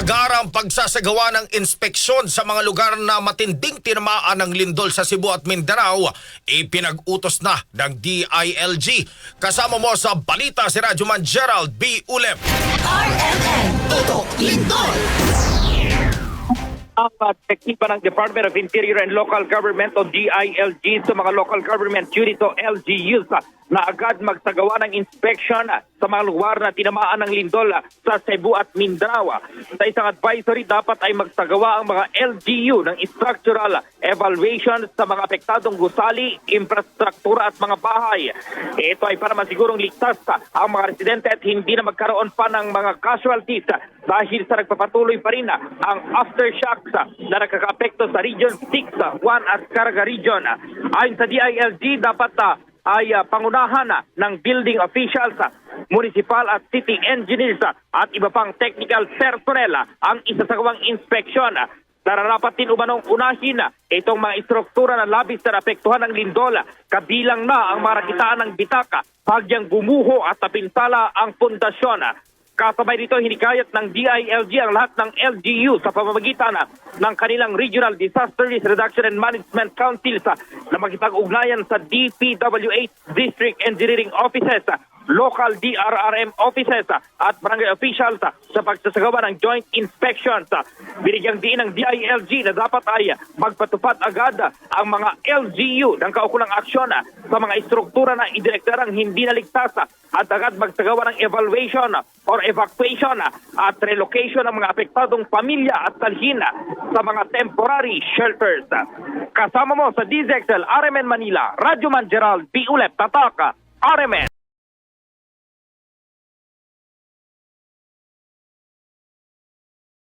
Agarang pagsasagawa ng inspeksyon sa mga lugar na matinding tinamaan ng lindol sa Cebu at Mindanao, ipinag-utos na ng DILG. Kasama mo sa balita si Radyo Man Gerald B. Ulep. RMN Tutok Lindol ang uh, teknipa ng Department of Interior and Local Government o DILG sa mga local government unit o LGUs na agad magsagawa ng inspection uh, sa mga lugar na tinamaan ng lindol sa Cebu at Mindanao. Sa isang advisory, dapat ay magsagawa ang mga LGU ng structural evaluation sa mga apektadong gusali, infrastruktura at mga bahay. Ito ay para masigurong ligtas ang mga residente at hindi na magkaroon pa ng mga casualties dahil sa nagpapatuloy pa rin ang aftershocks na nakakaapekto sa Region 6, uh, 1 at Caraga Region. Ayon sa DILG, dapat uh, ay uh, pangunahan uh, ng building officials, uh, municipal at city engineers uh, at iba pang technical personnel uh, ang isasagawang inspeksyon. uh, Nararapat din umanong unahin na itong mga istruktura na labis na apektuhan ng lindola. Kabilang na ang marakitaan ng bitaka, bagyang gumuho at napinsala ang pundasyon. Kasabay dito, hinikayat ng DILG ang lahat ng LGU sa pamamagitan ng kanilang Regional Disaster Risk Reduction and Management Council sa na makipag-ugnayan sa DPWH District Engineering Offices, local DRRM offices ah, at barangay officials ah, sa pagsasagawa ng joint inspections. ah. Binigyang diin ng DILG na dapat ay magpatupad agad ang mga LGU ng kaukulang aksyon sa mga istruktura na idirektarang hindi naligtas at agad magsagawa ng evaluation or evacuation at relocation ng mga apektadong pamilya at talhin ah, sa mga temporary shelters. Kasama mo sa DZXL RMN Manila, Radyo Man Gerald, B. Ulep, Tataka, RMN.